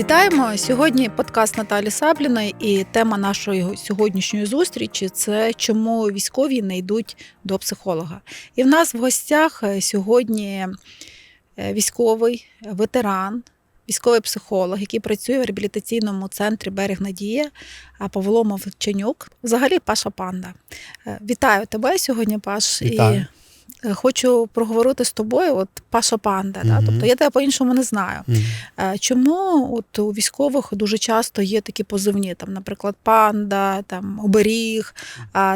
Вітаємо сьогодні. Подкаст Наталі Сабліної, і тема нашої сьогоднішньої зустрічі це чому військові не йдуть до психолога. І в нас в гостях е, сьогодні е, військовий ветеран, військовий психолог, який працює в реабілітаційному центрі Берег Надія, Павло Мовчанюк. Взагалі Паша Панда. Е, Вітаю тебе сьогодні, Паш. Вітаю. І хочу проговорити з тобою. От Паша Панда. Да? Тобто я тебе по-іншому не знаю. Е, Чому от у військових дуже часто є такі позивні, там, наприклад, панда, там оберіг,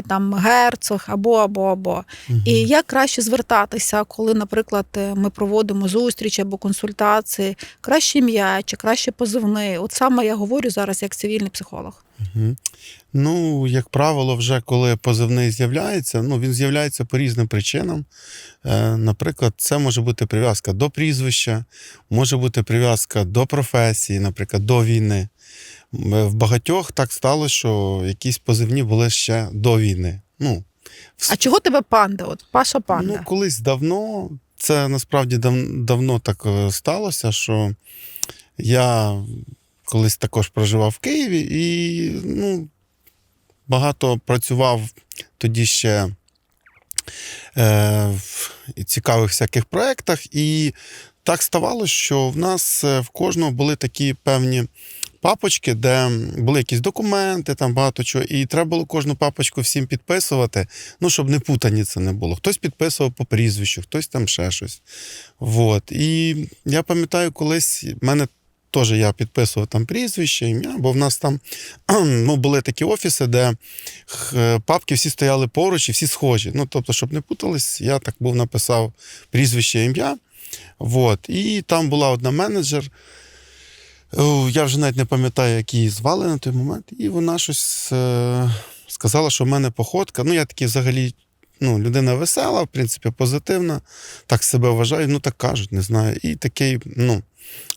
там герцог або або або. І як краще звертатися, коли, наприклад, е, ми проводимо зустрічі або консультації, краще ім'я чи краще позивний? От саме я говорю зараз як цивільний психолог. Мгм. Ну, як правило, вже коли позивний з'являється, ну він з'являється по різним причинам. Е, наприклад, це може бути прив'язка до прізвища, може бути прив'язка до професії, наприклад, до війни. В багатьох так стало, що якісь позивні були ще до війни. Ну, А чого тебе панда? От Паша панда. Ну, колись давно, це насправді дав, давно так е, сталося, що я колись також проживав в Києві і ну, багато працював тоді ще е, в цікавих всяких проєктах. І так ставалося, що в нас е, в кожного були такі певні папочки, де були якісь документи, там багато чого, і треба було кожну папочку всім підписувати, ну, щоб не путаніці не було. Хтось підписував по прізвищу, хтось там ще щось. Вот. І я пам'ятаю, колись в мене теж я підписував там прізвище, ім'я, бо в нас там ну, були такі офіси, де папки всі стояли поруч і всі схожі. Ну, тобто, щоб не путались, я так був написав прізвище, ім'я. Вот. І там була одна менеджер. Я вже навіть не пам'ятаю, як її звали на той момент. І вона щось е, сказала, що в мене походка. Ну, я такий взагалі ну, людина весела, в принципі, позитивна. Так себе вважають, ну так кажуть, не знаю. І такий, ну,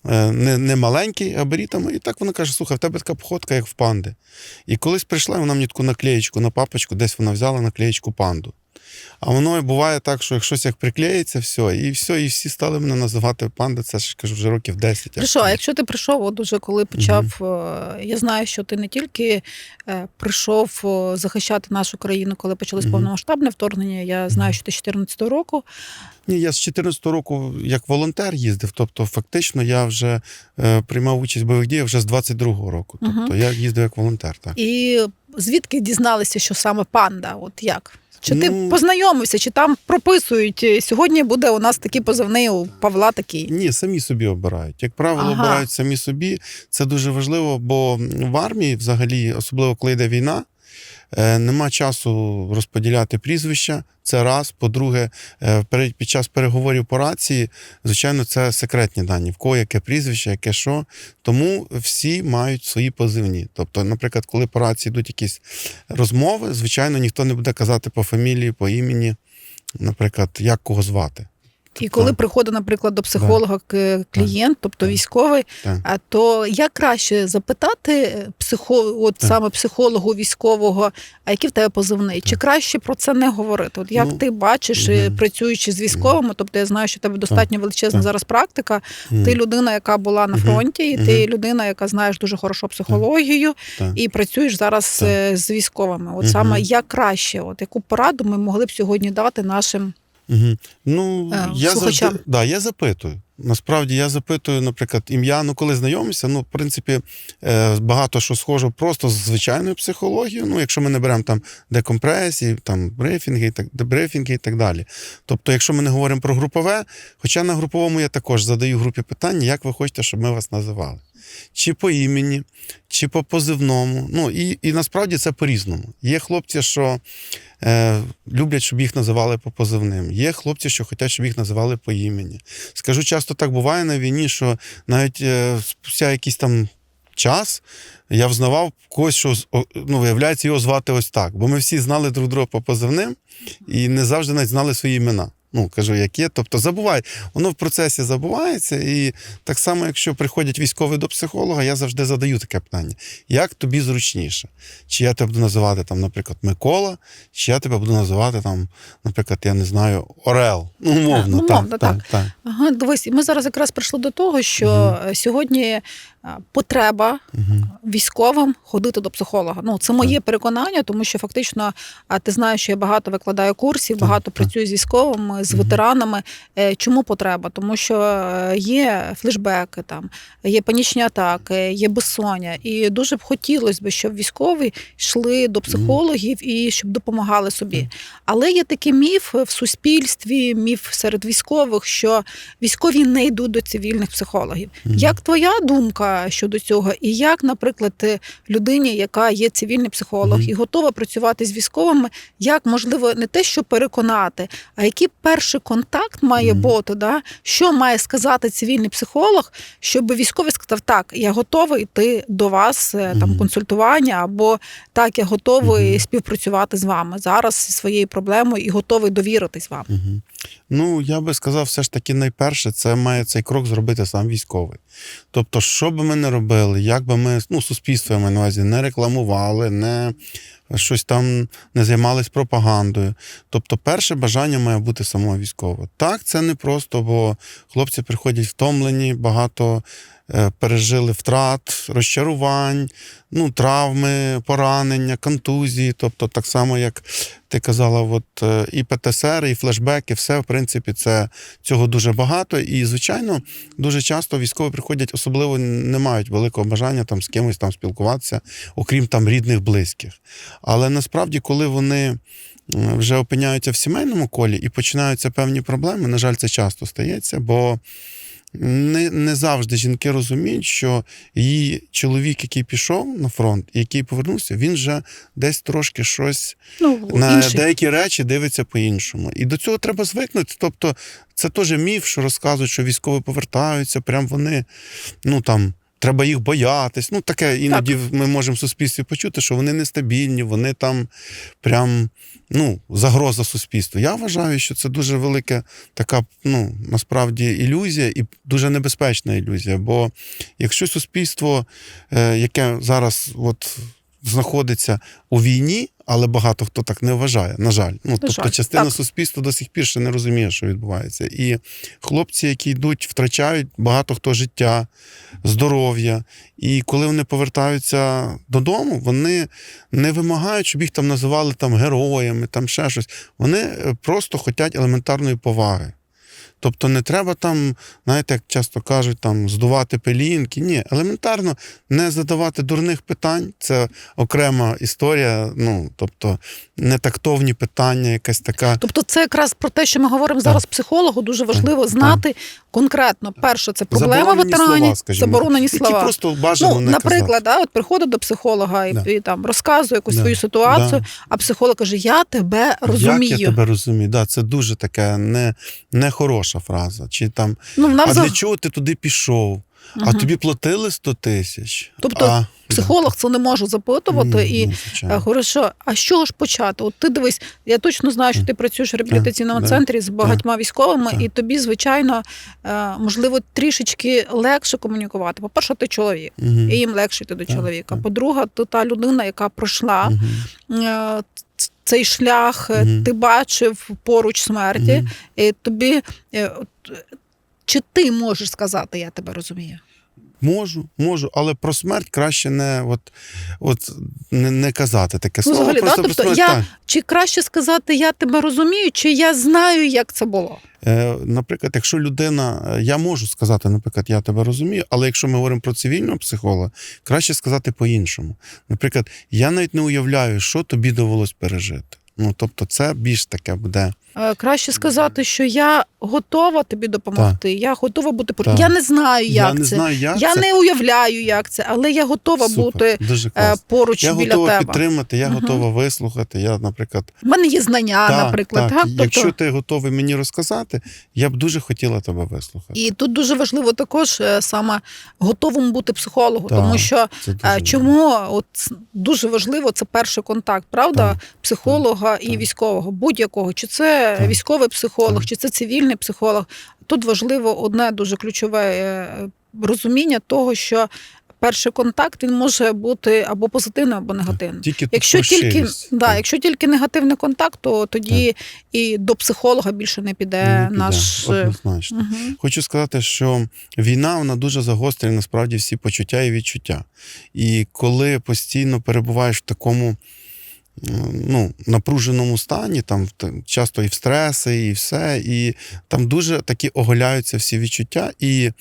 е, не, не маленький габарітами. І так вона каже: слухай, в тебе така походка, як в панди. І колись прийшла, вона мені таку наклеєчку на папочку, десь вона взяла наклеєчку панду. А воно буває так, що як щось як приклеїться, все, і все, і всі стали мене називати панда. Це ж кажу, вже років 10. як Хорошо, а якщо ти прийшов, от уже коли почав, е, я знаю, що ти не тільки е, прийшов е, захищати нашу країну, коли почалось Мгм. повномасштабне вторгнення. Я знаю, що ти з 2014 року. Ні, я з 14 року як волонтер їздив. Тобто, фактично, я вже приймав участь в бойових діях вже з 22-го року. Тобто Мгм. я їздив як волонтер. Так. І звідки дізналися, що саме панда? От як? Чи ти Ну- познайомився, чи там прописують е, сьогодні буде у нас такий позивний у Павла такий? Ні, самі собі обирають. Як правило, Ага. обирають самі собі. Це дуже важливо, бо в армії, взагалі, особливо коли йде війна, нема часу розподіляти прізвища. Це раз. По-друге, е, під час переговорів по рації, звичайно, це секретні дані. В кого яке прізвище, яке що. Тому всі мають свої позивні. Тобто, наприклад, коли по рації йдуть якісь розмови, звичайно, ніхто не буде казати по фамілії, по імені, наприклад, як кого звати. І коли Так. приходить, наприклад, до психолога к- клієнт, тобто Так. військовий, Так. то як краще запитати е, психо, от Так. саме психологу військового, а який в тебе позивний? Чи краще про це не говорити? От як Ну, ти бачиш, е, працюючи з військовими, тобто я знаю, що в тебе достатньо величезна Так. зараз практика. М. Ти людина, яка була на фронті, і ти Мгм. людина, яка знаєш дуже хорошо психологію, Так. і працюєш зараз Так. е, з військовими. От саме як краще, от яку пораду ми могли б сьогодні дати нашим Угу. Ну, Е, я слухачам. завжди да, я запитую. Насправді я запитую, наприклад, ім'я. Ну, коли знайомимося, ну, в принципі, е, багато що схоже просто з звичайною психологією. Ну, якщо ми не беремо там декомпресії, там брифінги, і так, дебрифінги і так далі. Тобто, якщо ми не говоримо про групове, хоча на груповому я також задаю групі питання, як ви хочете, щоб ми вас називали. Чи по імені, чи по позивному. Ну, і, і насправді це по-різному. Є хлопці, що е, люблять, щоб їх називали по позивним. Є хлопці, що хочуть, щоб їх називали по імені. Скажу, часто так буває на війні, що навіть е, спустя якийсь там час я взнавав когось, що ну, виявляється, його звати ось так. Бо ми всі знали друг друга по позивним і не завжди навіть знали свої імена. Ну, кажу, як є. Тобто забувай, воно в процесі забувається. І так само, якщо приходять військові до психолога, я завжди задаю таке питання: як тобі зручніше? Чи я тебе буду називати, там, наприклад, Микола, чи я тебе буду називати, там, наприклад, я не знаю, Орел. Ну, умовно, ну, так, так, так. так. Ага, дивись, ми зараз якраз прийшли до того, що е, сьогодні е, е, потреба Мгм. військовим ходити до психолога. Ну, це моє переконання, тому що фактично а ти знаєш, що я багато викладаю курсів, багато працюю з військовими, з ветеранами. Е, Чому потреба? Тому що е, є флешбеки, там є панічні атаки, є безсоння. І дуже б хотілося б, щоб військові йшли до психологів і щоб допомагали собі. Але є такий міф в суспільстві, міф серед військових, що військові не йдуть до цивільних психологів. Як твоя думка щодо цього? І як, наприклад, е, людині, яка є цивільний психолог Мгм. і готова працювати з військовими, як можливо не те, що переконати, а який перший контакт має Мгм. бути? Да? Що має сказати цивільний психолог, щоб військовий сказав, так, я готовий йти до вас е, там консультування, або так, я готовий Мгм. співпрацювати з вами зараз зі своєю проблемою і готовий довіритись вам. Мгм. Ну, я би сказав, все ж таки, найперше, це має цей крок зробити сам військовий. Тобто, що би ми не робили, як би ми, ну, суспільство я маю на увазі, не рекламували, не щось там не займались пропагандою. Тобто, перше бажання має бути самого військового. Так, це не просто, бо хлопці приходять втомлені, багато пережили втрат, розчарувань, ну, травми, поранення, контузії. Тобто, так само, як ти казала, от е, і ПТСР, і флешбеки, все, в принципі, це цього дуже багато. І, звичайно, дуже часто військові приходять, особливо не мають великого бажання там з кимось там спілкуватися, окрім там рідних, близьких. Але насправді, коли вони вже опиняються в сімейному колі і починаються певні проблеми, на жаль, це часто стається, бо не, не завжди жінки розуміють, що її чоловік, який пішов на фронт, який повернувся, він вже десь трошки щось Ну, на інші. деякі речі дивиться по-іншому. І до цього треба звикнути. Тобто, це теж міф, що розказують, що військові повертаються, прям вони, ну там. Треба їх боятись. Ну, таке іноді ми можемо в суспільстві почути, що вони нестабільні, вони там прям ну, загроза суспільству. Я вважаю, що це дуже велика така, ну, насправді, ілюзія і дуже небезпечна ілюзія. Бо якщо суспільство, е, яке зараз от знаходиться у війні, але багато хто так не вважає, на жаль. Ну, тобто жаль, частина так. суспільства до сих пір ще не розуміє, що відбувається. І хлопці, які йдуть, втрачають багато хто життя, здоров'я. І коли вони повертаються додому, вони не вимагають, щоб їх там називали там героями, там ще щось. Вони е, просто хочуть елементарної поваги. Тобто не треба там, знаєте, як часто кажуть, там здувати пелінки. Ні, елементарно не задавати дурних питань. Це окрема історія. Ну тобто нетактовні питання, якась така. Тобто, це якраз про те, що ми говоримо зараз психологу, дуже важливо знати конкретно. Перше, це проблема Заборонені ветеранів, слова, заборонені Які просто бажано Ну, не наприклад, казати. да, от приходить до психолога і, Да. і там розказує якусь Да. свою ситуацію, Да. а психолог каже: Я тебе розумію. Як я тебе розумію? Да, це дуже така не, нехороша фраза. Чи там, Ну, а для чого ти туди пішов? А тобі платили 100 тисяч. Тобто а, Психолог це не може запитувати Ні, і ні, е, звичайно. Хорошо, а з чого ж почати? От ти дивись, я точно знаю, що ти працюєш в реабілітаційному да, центрі з багатьма військовими, так. і тобі, звичайно, е, можливо, трішечки легше комунікувати. По-перше, ти чоловік, Мгм. і їм легше йти до чоловіка. По-друге, ти та людина, яка пройшла е, цей шлях, е, Мгм. ти бачив поруч смерті, Мгм. і тобі. е, е, Чи ти можеш сказати, я тебе розумію? Можу, можу, але про смерть краще не, от, от, не, не казати таке Ну, слово. взагалі, да? просто про тобто смерть, я так. чи краще сказати, я тебе розумію, чи я знаю, як це було? Е, Наприклад, якщо людина, е, я можу сказати, наприклад, я тебе розумію, але якщо ми говоримо про цивільного психолога, краще сказати по-іншому. Наприклад, я навіть не уявляю, що тобі довелось пережити. Ну, тобто, це більш таке буде. Е, Краще сказати, що я готова тобі допомогти. Я готова бути поруч. Так. Я не знаю, як я це. не знаю, як я це. не уявляю, як це, але я готова Супер, бути дуже е, поруч Я біля готова підтримати, я Мгм. готова вислухати. Я, наприклад, У мене є знання, так, наприклад. так. Так, Тобто, якщо ти готовий мені розказати, я б дуже хотіла тебе вислухати. І тут дуже важливо також е, саме готовим бути психологу, Так, тому що чому от дуже важливо це перший контакт, правда, Так, психолога і так. військового, будь-якого, чи це Так. військовий психолог, Так. чи це цивільний психолог. Тут важливо одне дуже ключове е, розуміння того, що перший контакт він може бути або позитивним, або негативним. Тільки Якщо тільки, да, Так. якщо тільки негативний контакт, то тоді і до психолога більше не піде, Не піде, наш. е, однозначно. Мгм. Хочу сказати, що війна вона дуже загострює насправді всі почуття і відчуття. І коли постійно перебуваєш в такому ну, напруженому стані, там часто і в стреси, і все, і там дуже такі оголяються всі відчуття. І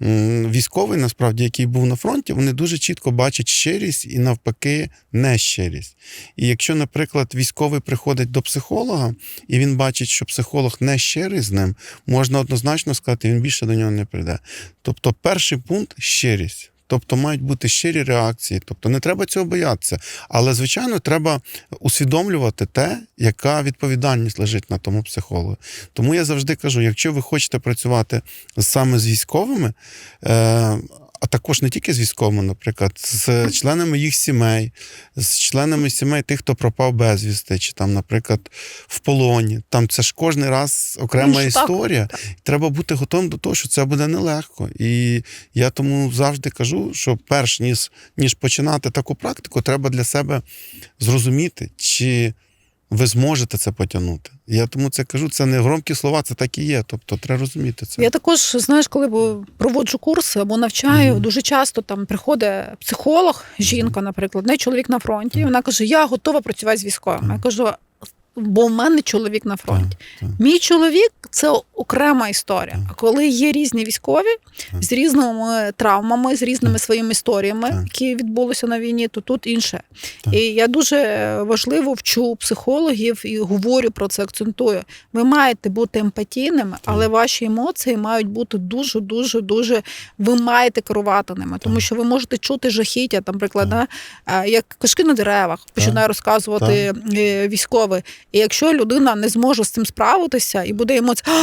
військовий, насправді, який був на фронті, вони дуже чітко бачать щирість і навпаки нещирість. І якщо, наприклад, військовий приходить до психолога, і він бачить, що психолог не щирий з ним, можна однозначно сказати, він більше до нього не прийде. Тобто, перший пункт щирість. Тобто мають бути щирі реакції, тобто не треба цього боятися. Але, звичайно, треба усвідомлювати те, яка відповідальність лежить на тому психологу. Тому я завжди кажу: якщо ви хочете працювати саме з військовими, е, а також не тільки з військовими, наприклад, з членами їх сімей, з членами сімей тих, хто пропав безвісти, чи там, наприклад, в полоні. Там це ж кожен раз окрема Ну ж так, історія. Треба бути готовим до того, що це буде нелегко. І я тому завжди кажу, що перш ніж, ніж починати таку практику, треба для себе зрозуміти, чи ви зможете це потягнути. Я тому це кажу, це не громкі слова, це так і є. Тобто треба розуміти це. Я також, знаєш, коли проводжу курси або навчаю, Мгм. дуже часто там приходить психолог, жінка, наприклад, не чоловік на фронті, і вона каже: Я готова працювати з військовими. Так. Я кажу, бо в мене чоловік на фронті. Так, так. Мій чоловік це окрема історія. Так. А коли є різні військові Так. з різними травмами, з різними Так. своїми історіями, Так. які відбулися на війні, то тут інше. Так. І я дуже важливо вчу психологів і говорю про це, акцентую. Ви маєте бути емпатійними, але ваші емоції мають бути дуже, дуже, дуже. Ви маєте керувати ними, тому що ви можете чути жахіття, там, приклад, Так. да, е, як кашки на деревах, починає розказувати е, військовий. І якщо людина не зможе з цим справитися і буде емоція,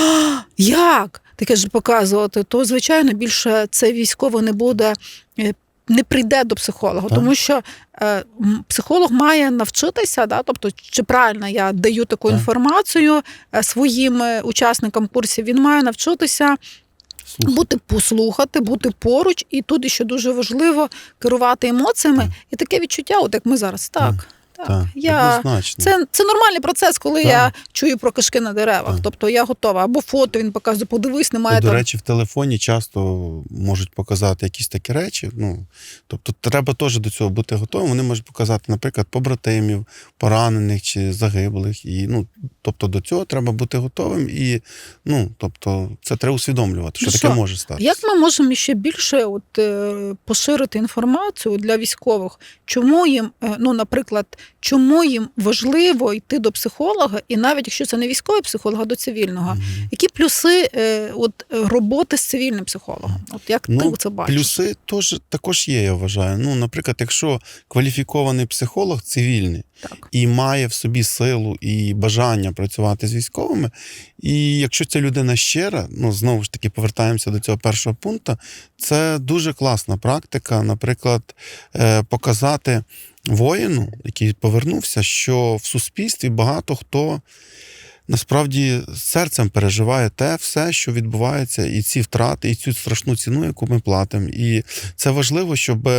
як? Таке ж показувати, то звичайно більше це військовий не буде. е, Не прийде до психолога, Так. тому що е, психолог має навчитися, да, тобто, чи правильно я даю таку Так. інформацію е, своїм е, учасникам курсів, він має навчитися Слухай. бути послухати, бути поруч, і тут ще дуже важливо керувати емоціями. Так. І таке відчуття, от як ми зараз, так. Так. Так, Так, я однозначно. це, це нормальний процес, коли Так. я чую про кишки на деревах. Так. Тобто я готова. Або фото він показує, подивись, немає До там. речі, в телефоні часто можуть показати якісь такі речі. Ну, тобто, треба теж до цього бути готовим. Вони можуть показати, наприклад, побратимів, поранених чи загиблих. І, ну, тобто, до цього треба бути готовим. І ну, тобто, це треба усвідомлювати, що Ну таке може статися. Як ми можемо ще більше от, е, поширити інформацію для військових? Чому їм, е, ну, наприклад, чому їм важливо йти до психолога, і навіть якщо це не військовий психолог, а до цивільного? Мгм. Які плюси е, от, роботи з цивільним психологом? От як Ну, ти це бачиш? Плюси теж, також є, я вважаю. Ну, наприклад, якщо кваліфікований психолог цивільний, Так. і має в собі силу і бажання працювати з військовими. І якщо ця людина щира, ну знову ж таки повертаємося до цього першого пункту, це дуже класна практика, наприклад, е, показати воїну, який повернувся, що в суспільстві багато хто. Насправді серцем переживає те все, що відбувається, і ці втрати, і цю страшну ціну, яку ми платимо. І це важливо, щоб,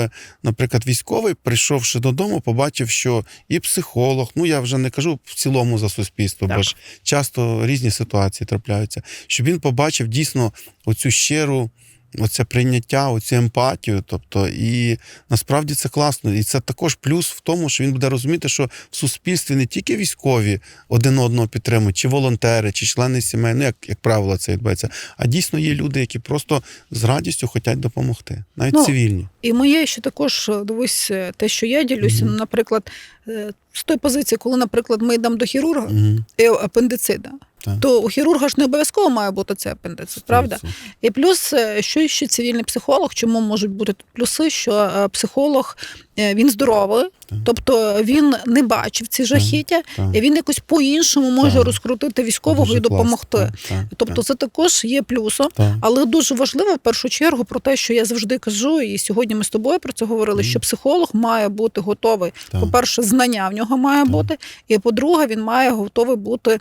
наприклад, військовий, прийшовши додому, побачив, що і психолог, ну я вже не кажу в цілому за суспільство, Так. бо ж часто різні ситуації трапляються, щоб він побачив дійсно оцю щиру. Оце прийняття, оцю емпатію, тобто, і насправді це класно. І це також плюс в тому, що він буде розуміти, що в суспільстві не тільки військові один одного підтримують, чи волонтери, чи члени сімей, ну як, як правило, це відбувається. А дійсно є люди, які просто з радістю хочуть допомогти, навіть Ну, цивільні. І моє ще також е, дивись, е, те, що я ділюся, Мгм. ну, наприклад, е, з тої позиції, коли, наприклад, ми йдемо до хірурга Угу. і апендицида, Так. то у хірурга ж не обов'язково має бути цей апендицит, правда? І плюс, е, що ще цивільний психолог, чому можуть бути плюси, що е, психолог е, він здоровий, Так. тобто він не бачив ці жахіття, Так. і він якось по-іншому може Так. розкрутити військового Дуже і допомогти. Так, так, Тобто, це також є плюсом. так. Але дуже важливо в першу чергу про те, що я завжди кажу, і сьогодні ми з тобою про це говорили. Мгм. Що психолог має бути готовий. Так. По-перше, знання в нього має Так. бути, і по-друге, він має готовий бути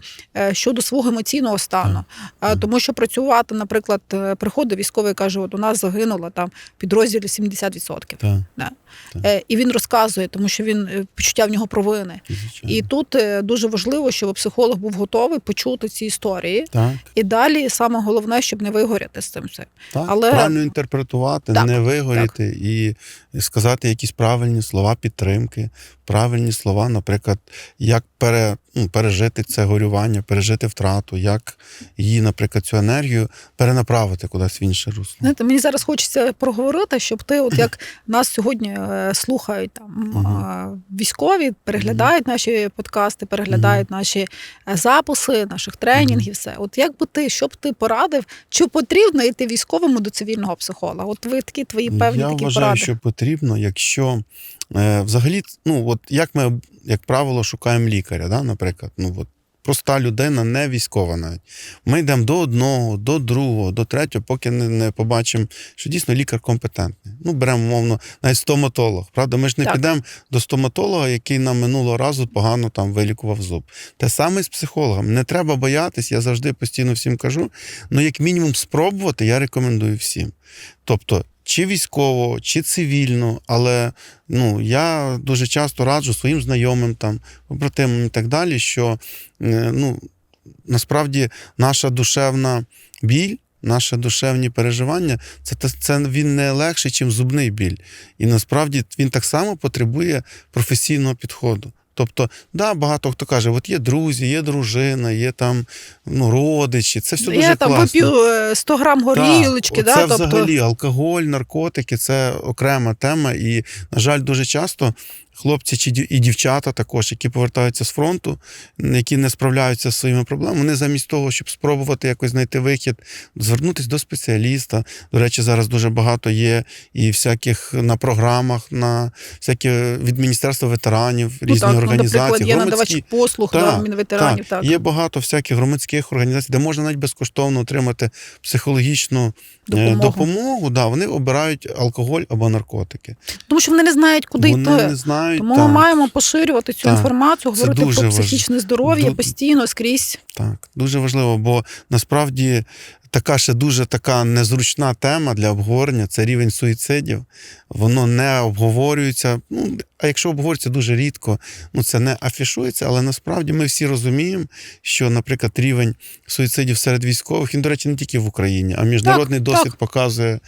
щодо своїх. Свого емоційного стану. А, Так. Тому що працювати, наприклад, е, приходить військовий і каже: от у нас загинуло там в підрозділі 70%. Так, Да. Так. Е, І він розказує, тому що він е, почуття в нього провини. звичайно. І тут е, дуже важливо, щоб психолог був готовий почути ці історії. так, І далі саме головне, щоб не вигоріти з цим так. Але- правильно інтерпретувати, Так, не вигоріти і сказати якісь правильні слова підтримки, правильні слова, наприклад, як пере, ну, пережити це горювання, пережити втрату, як її, наприклад, цю енергію перенаправити кудись в інше русло. Знаєте, мені зараз хочеться проговорити, щоб ти, от як нас сьогодні е, слухають там Мгм. е, військові, переглядають наші подкасти, переглядають наші е, записи, наших тренінгів, все. От як би ти, що б ти порадив, чи потрібно йти військовому до цивільного психолога? От ви такі твої певні Я такі вважаю, поради. що потрібно, якщо взагалі, ну от як ми, як правило, шукаємо лікаря, да, наприклад, ну от. Проста людина, не військова навіть. Ми йдемо до одного, до другого, до третього, поки не, не побачимо, що дійсно лікар компетентний. Ну, беремо, умовно, навіть стоматолог. Правда, ми ж не Так. підемо до стоматолога, який нам минулого разу погано там вилікував зуб. Те саме з психологом. Не треба боятись, я завжди постійно всім кажу. Ну, як мінімум, спробувати я рекомендую всім. Тобто, чи військово, чи цивільно, але ну, я дуже часто раджу своїм знайомим, там, побратимам і так далі, що е, ну, насправді наша душевна біль. Наші душевні переживання, це, це він не легший, ніж зубний біль. І насправді він так само потребує професійного підходу. Тобто, да, багато хто каже, от є друзі, є дружина, є там ну, родичі, це все дуже Я там класно. вип'ю е, 100 грам горілочки, Да, да, це тобто взагалі алкоголь, наркотики це окрема тема. І, на жаль, дуже часто хлопці чи і дівчата також, які повертаються з фронту, які не справляються з своїми проблемами, вони замість того, щоб спробувати якось знайти вихід, звернутися до спеціаліста. До речі, зараз дуже багато є і всяких на програмах, на всякі від Міністерства ветеранів, ну, різні так, ну, наприклад, є надавач послуг Так, да, мінветеранів. Так, Є багато всяких громадських організацій, де можна навіть безкоштовно отримати психологічну Допомогу. допомогу. допомогу. Да, вони обирають алкоголь або наркотики. Тому що вони не знають, куди вони йти. Знають. Тому так, ми маємо поширювати цю Так. інформацію, говорити про психічне здоров'я Ду- постійно скрізь. так, дуже важливо, бо насправді така ще дуже така незручна тема для обговорення це рівень суїцидів. Воно не обговорюється. Ну, а якщо обговорюється дуже рідко, ну це не афішується, але насправді ми всі розуміємо, що, наприклад, рівень суїцидів серед військових, він, до речі, не тільки в Україні, а міжнародний Так, досвід так. показує.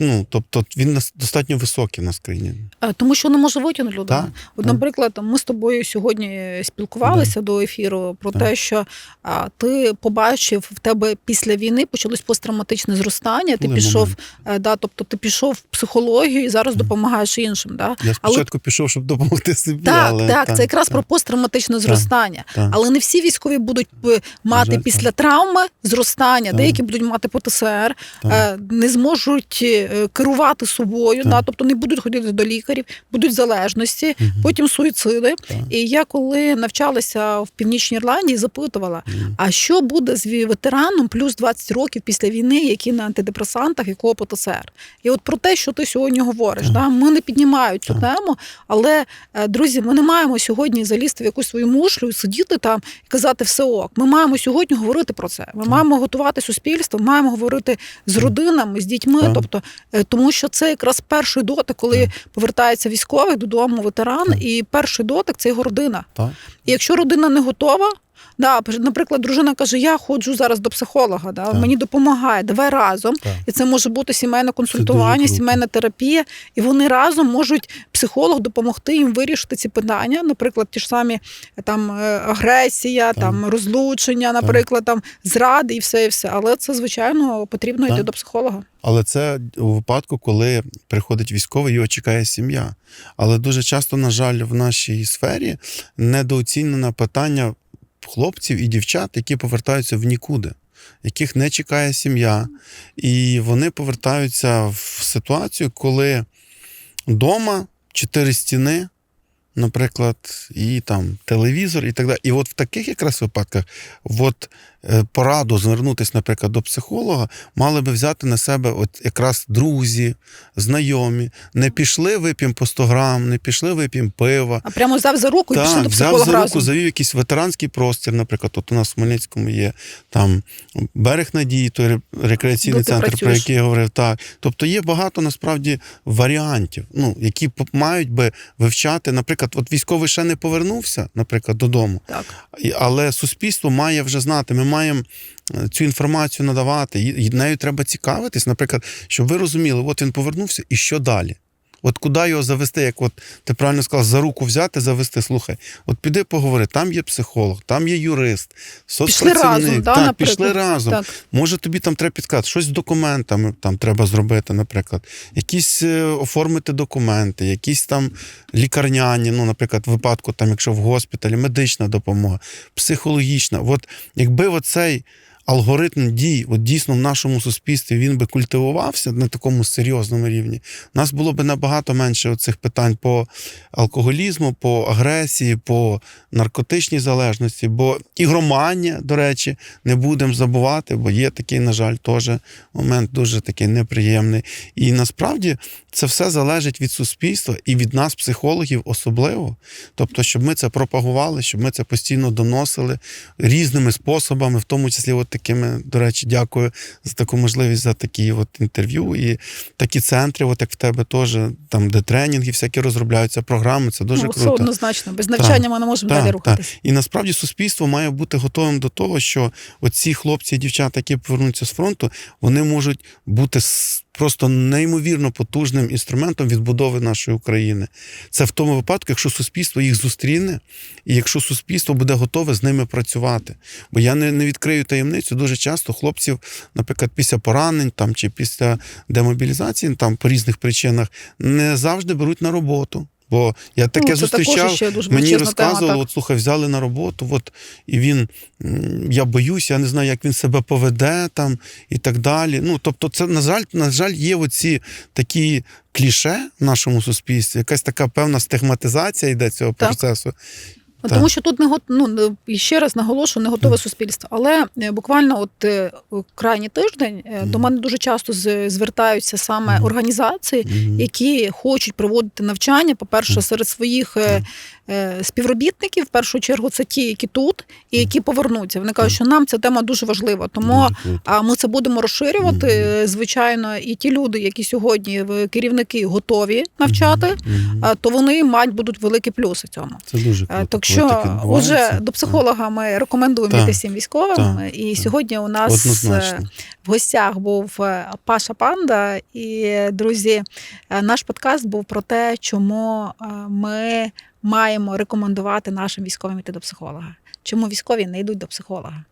Ну, тобто він достатньо високий на країні. Тому що не може витягнути людину. От, наприклад, ми з тобою сьогодні спілкувалися до ефіру про Так. те, що а, ти побачив в тебе після війни почалось посттравматичне зростання. Ти Були пішов, моменти. е, да, тобто ти пішов в психологію і зараз допомагаєш іншим. Да? Я Але- спочатку пішов, щоб допомогти собі. Так, але, так, це якраз про посттравматичне зростання. так. Але не всі військові будуть е, мати жаль, після травми зростання, Так. деякі будуть мати ПТСР, Так. е, не зможуть е, керувати собою, Так. да, тобто не будуть ходити до лікарів, будуть залежності, Мгм. потім суїциди. Так. І я коли навчалася в Північній Ірландії, запитувала, Мгм. а що буде з ветераном плюс 20 років після війни, які на антидепресантах, якого ПТСР? І от про те, що ти сьогодні говориш, Так. да, ми не піднімають цю Так. тему, але е, друзі, ми не маємо сьогодні залізти в якусь свою мушлю, і сидіти там і казати все ок. Ми маємо сьогодні говорити про це. Ми Так. маємо готувати суспільство, маємо говорити з родинами, з дітьми. Так. Тобто, е, тому що це якраз перший дотик, коли Так. повертається військовий додому, ветеран, Так. і перший дотик це його родина. Так. І якщо родина не готова. Да, наприклад, дружина каже: Я ходжу зараз до психолога, да, Так. мені допомагає, давай разом. Так. І це може бути сімейне консультування, сімейна терапія, і вони разом можуть психолог допомогти їм вирішити ці питання. Наприклад, ті ж самі там е, агресія, Так. там розлучення, наприклад, там зради і все, і все. Але це звичайно потрібно йти до психолога. Але це у випадку, коли приходить військовий, його чекає сім'я. Але дуже часто, на жаль, в нашій сфері недооцінене питання хлопців і дівчат, які повертаються в нікуди, яких не чекає сім'я. І вони повертаються в ситуацію, коли вдома чотири стіни. Наприклад, і там телевізор, і так далі. І от в таких якраз випадках, от пораду звернутися, наприклад, до психолога, мали би взяти на себе от якраз друзі, знайомі. Не пішли вип'ємо по 100 грам, не пішли вип'ємо пива. А прямо взяв за руку і пішли до взяв психолога за руку, завів якийсь ветеранський простір. Наприклад, от у нас в Хмельницькому є там берег надії, той рекреаційний центр, про який я говорив. Так. Тобто є багато насправді варіантів, ну, які мають би вивчати. Наприклад, от військовий ще не повернувся, наприклад, додому. Так. Але суспільство має вже знати. Ми маємо е, цю інформацію надавати, і нею треба цікавитись. Наприклад, щоб ви розуміли, от він повернувся, і що далі? От куди його завести, як от ти правильно сказав, за руку взяти, завести. Слухай, от піди поговори, там є психолог, там є юрист, соцпрацівник. разом, да, так, наприклад? пішли разом. Так. Може, тобі там треба підказати, щось з документами там треба зробити, наприклад, якісь е, оформити документи, якісь там лікарняні, ну, наприклад, в випадку, там, якщо в госпіталі, медична допомога, психологічна. От якби оцей алгоритм дій, от дійсно в нашому суспільстві він би культивувався на такому серйозному рівні, у нас було б набагато менше цих питань по алкоголізму, по агресії, по наркотичній залежності, бо ігроманія, до речі, не будемо забувати, бо є такий, на жаль, теж момент дуже такий неприємний. І насправді це все залежить від суспільства і від нас, психологів, особливо. Тобто, щоб ми це пропагували, щоб ми це постійно доносили різними способами, в тому числі, от такими, до речі, дякую за таку можливість за такі от інтерв'ю. І такі центри, от як в тебе теж, там, де тренінги всякі розробляються, програми, це дуже ну, Це однозначно. Без навчання ми не можемо Так, далі рухатися. І насправді суспільство має бути готовим до того, що оці хлопці і дівчата, які повернуться з фронту, вони можуть бути просто неймовірно потужним інструментом відбудови нашої України. Це в тому випадку, якщо суспільство їх зустріне, і якщо суспільство буде готове з ними працювати. Бо я не, не відкрию таємницю. Дуже часто хлопців, наприклад, після поранень там чи після демобілізації, там по різних причинах, не завжди беруть на роботу. Бо я таке ну, зустрічав. Мені тема, розказували, от слухай, взяли на роботу, от, і він, я боюсь, я не знаю, як він себе поведе там і так далі. Ну, тобто, це, на жаль, на жаль, є оці такі кліше в нашому суспільстві, якась така певна стигматизація йде цього Так. процесу. Так. Тому що тут не го- ну, ще раз наголошую, не готове суспільство. Але е, буквально от е, крайній тиждень е, до мене дуже часто звертаються саме Мгм. організації, Мгм. які хочуть проводити навчання. По-перше, серед своїх співробітників, в першу чергу, це ті, які тут і які повернуться. Вони кажуть, що нам ця тема дуже важлива. Тому ми це будемо розширювати. Е, Звичайно, і ті люди, які сьогодні керівники готові навчати, то вони мають будуть великі плюси цьому. Це дуже Е, круто. Так що, отже, до психолога ми рекомендуємо йти всім військовим. так, І так. сьогодні у нас е, Однозначно. в гостях був е, Паша Панда. І, друзі, е, наш подкаст був про те, чому е, ми маємо рекомендувати нашим військовим йти до психолога. Чому військові не йдуть до психолога?